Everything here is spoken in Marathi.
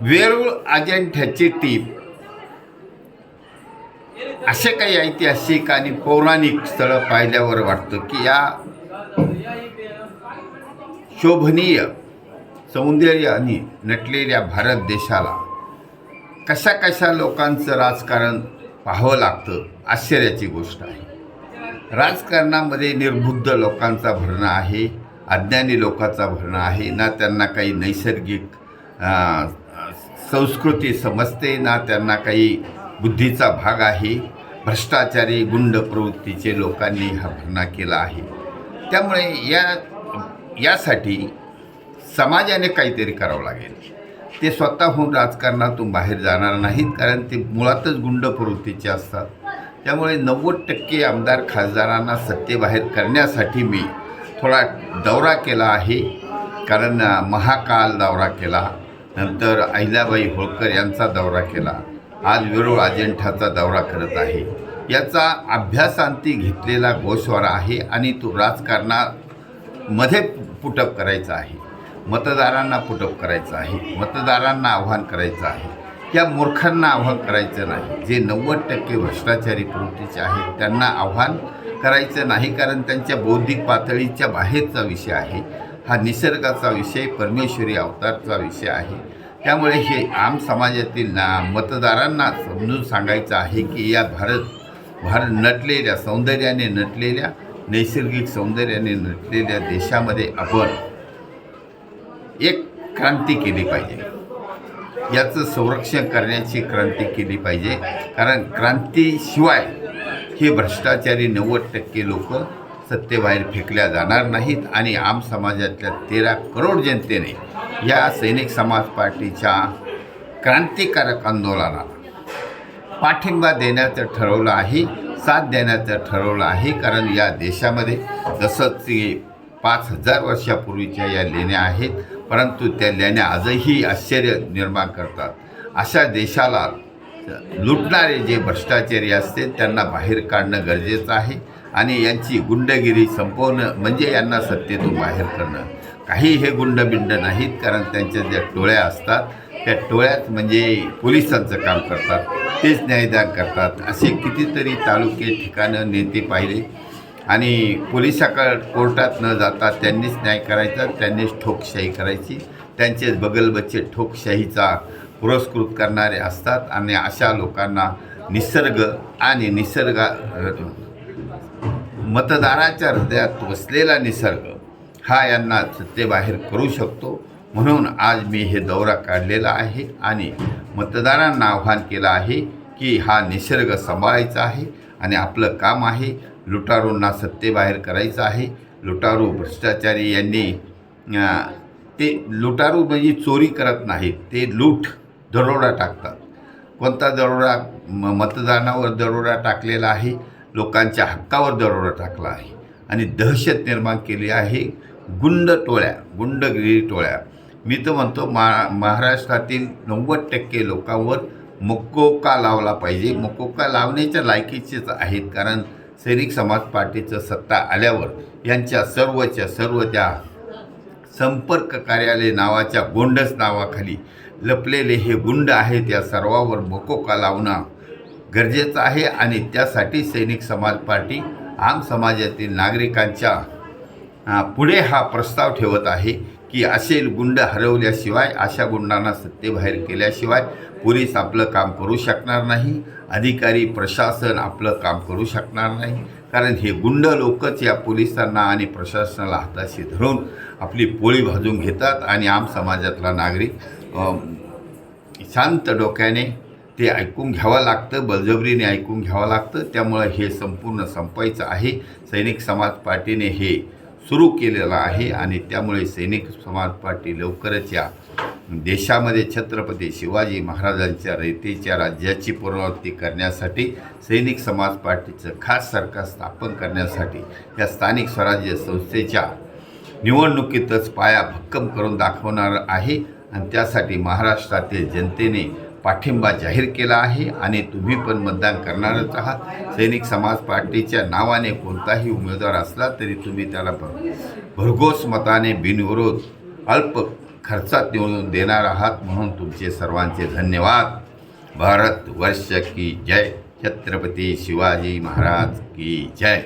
वेरूळ अजिंठ्याची टीप असे काही ऐतिहासिक आणि पौराणिक स्थळं पाहिल्यावर वाटतं की या शोभनीय सौंदर्याने नटलेल्या भारत देशाला कशा कशा लोकांचं राजकारण पाहावं लागतं आश्चर्याची गोष्ट आहे. राजकारणामध्ये निर्बुद्ध लोकांचा भरणा आहे अज्ञानी लोकांचा भरणा आहे ना त्यांना काही नैसर्गिक संस्कृती समजते ना त्यांना काही बुद्धीचा भाग आहे. भ्रष्टाचारी गुंड प्रवृत्तीचे लोकांनी हा भरणा केला आहे. त्यामुळे या यासाठी समाजाने काहीतरी करावं लागेल. ते स्वतःहून राजकारणातून बाहेर जाणार नाहीत कारण ते मुळातच गुंड प्रवृत्तीचे असतात. त्यामुळे नव्वद टक्के आमदार खासदारांना सत्तेबाहेर करण्यासाठी मी थोडा दौरा केला आहे. कारण महाकाल दौरा केला. नंतर अहिल्याबाई होळकर यांचा दौरा केला. आज वेरूळ अजिंठाचा दौरा करत आहे. याचा अभ्यासांती घेतलेला गोषवारा आहे आणि तो राजकारणामध्ये पुटअप करायचा आहे. मतदारांना पुटअप करायचं आहे. मतदारांना आव्हान करायचं आहे. या मूर्खांना आव्हान करायचं नाही. जे नव्वद टक्के भ्रष्टाचारी प्रवृत्तीचे आहेत त्यांना आव्हान करायचं नाही कारण त्यांच्या बौद्धिक पातळीच्या बाहेरचा विषय आहे. हा निसर्गाचा विषय परमेश्वरी अवतारचा विषय आहे. त्यामुळे हे आम समाजातील ना मतदारांना समजून सांगायचं आहे की या भारत भारत नटलेल्या सौंदर्याने नटलेल्या नैसर्गिक सौंदर्याने नटलेल्या देशामध्ये आपण एक क्रांती केली पाहिजे. याचं संरक्षण करण्याची क्रांती केली पाहिजे. कारण क्रांतीशिवाय हे भ्रष्टाचारी नव्वद टक्के लोक सत्तेबाहेर फेकल्या जाणार नाहीत आणि आम समाजातल्या तेरा करोड जनतेने या सैनिक समाज पार्टीच्या क्रांतिकारक आंदोलनाला पाठिंबा देण्याचं ठरवलं आहे साथ देण्याचं ठरवलं आहे कारण या देशामध्ये जसं ते पाच हजार वर्षापूर्वीच्या या लेण्या आहेत परंतु त्या लेण्या आजही आश्चर्य निर्माण करतात. अशा देशाला लुटणारे जे भ्रष्टाचारी असते त्यांना बाहेर काढणं गरजेचं आहे. आणि यांची गुंडगिरी संपवणं म्हणजे यांना सत्तेतून बाहेर करणं. काही हे गुंडबिंड नाहीत कारण त्यांच्या ज्या टोळ्या असतात त्या टोळ्यात म्हणजे पोलिसांचं काम करतात तेच न्यायदान करतात. असे कितीतरी तालुके ठिकाणं नेते पाहिले. आणि पोलिसाकड कोर्टात न जाता त्यांनीच न्याय करायचा त्यांनीच ठोकशाही करायची. त्यांचेच बगलबच्चे ठोकशाहीचा पुरस्कृत करणारे असतात. आणि अशा लोकांना निसर्ग आणि निसर्गा मतदाराच्या हृदयात वसलेला निसर्ग हा यांना सत्तेबाहेर करू शकतो. म्हणून आज मी हे दौरा काढलेला आहे आणि मतदारांना आव्हान केलं आहे की हा निसर्ग सांभाळायचा आहे आणि आपलं काम आहे लुटारूंना सत्तेबाहेर करायचं आहे. लुटारू भ्रष्टाचारी यांनी ते लुटारू म्हणजे चोरी करत नाहीत ते लूट दरोडा टाकतात. कोणता दरोडा म मतदानावर दरोडा टाकलेला आहे? लोकांच्या हक्कावर दरोडा टाकला आहे. आणि दहशत निर्माण केली आहे. गुंड टोळ्या गुंडगिरी टोळ्या. मी तर म्हणतो मा महाराष्ट्रातील नव्वद टक्के लोकांवर मकोका लावला पाहिजे. मकोका लावण्याच्या लायकीचेच आहेत. कारण सैनिक समाज पार्टीचं सत्ता आल्यावर यांच्या सर्वच्या सर्व त्या संपर्क कार्यालय नावाच्या गोंडस नावाखाली लपलेले हे गुंड आहेत. या सर्वावर मकोका लावणं गरजेचं आहे आणि त्यासाठी सैनिक समाज पार्टी आम समाजातील नागरिकांच्या पुढे हा प्रस्ताव ठेवत आहे की असे गुंड हरवल्याशिवाय अशा गुंडांना सत्तेबाहेर केल्याशिवाय पोलीस आपलं काम करू शकणार नाही अधिकारी प्रशासन आपलं काम करू शकणार नाही. कारण हे गुंड लोकच या पोलिसांना आणि प्रशासनाला हाताशी धरून आपली पोळी भाजून घेतात आणि आम समाजातला नागरिक शांत डोक्याने ते ऐकून घ्यावं लागतं बळजबरीने ऐकून घ्यावं लागतं. त्यामुळं हे संपूर्ण संपायचं आहे. सैनिक समाज पार्टीने हे सुरू केलेलं आहे आणि त्यामुळे सैनिक समाज पार्टी लवकरच या देशामध्ये छत्रपती शिवाजी महाराजांच्या रयतेच्या राज्याची पुनरावृत्ती करण्यासाठी सैनिक समाज पार्टीचं खास सरकार स्थापन करण्यासाठी या स्थानिक स्वराज्य संस्थेच्या निवडणुकीतच पाया भक्कम करून दाखवणार आहे. आणि त्यासाठी महाराष्ट्रातील जनतेने पाठिंबा जाहीर केला आहे आणि तुम्ही पण मतदान करणारच आहात. सैनिक समाज पार्टीच्या नावाने कोणताही उमेदवार असला तरी तुम्ही त्याला भ- भरघोस मताने बिनविरोध अल्प खर्चात निवडून देणार आहात म्हणून तुमचे सर्वांचे धन्यवाद. भारत वर्ष की जय. छत्रपती शिवाजी महाराज की जय.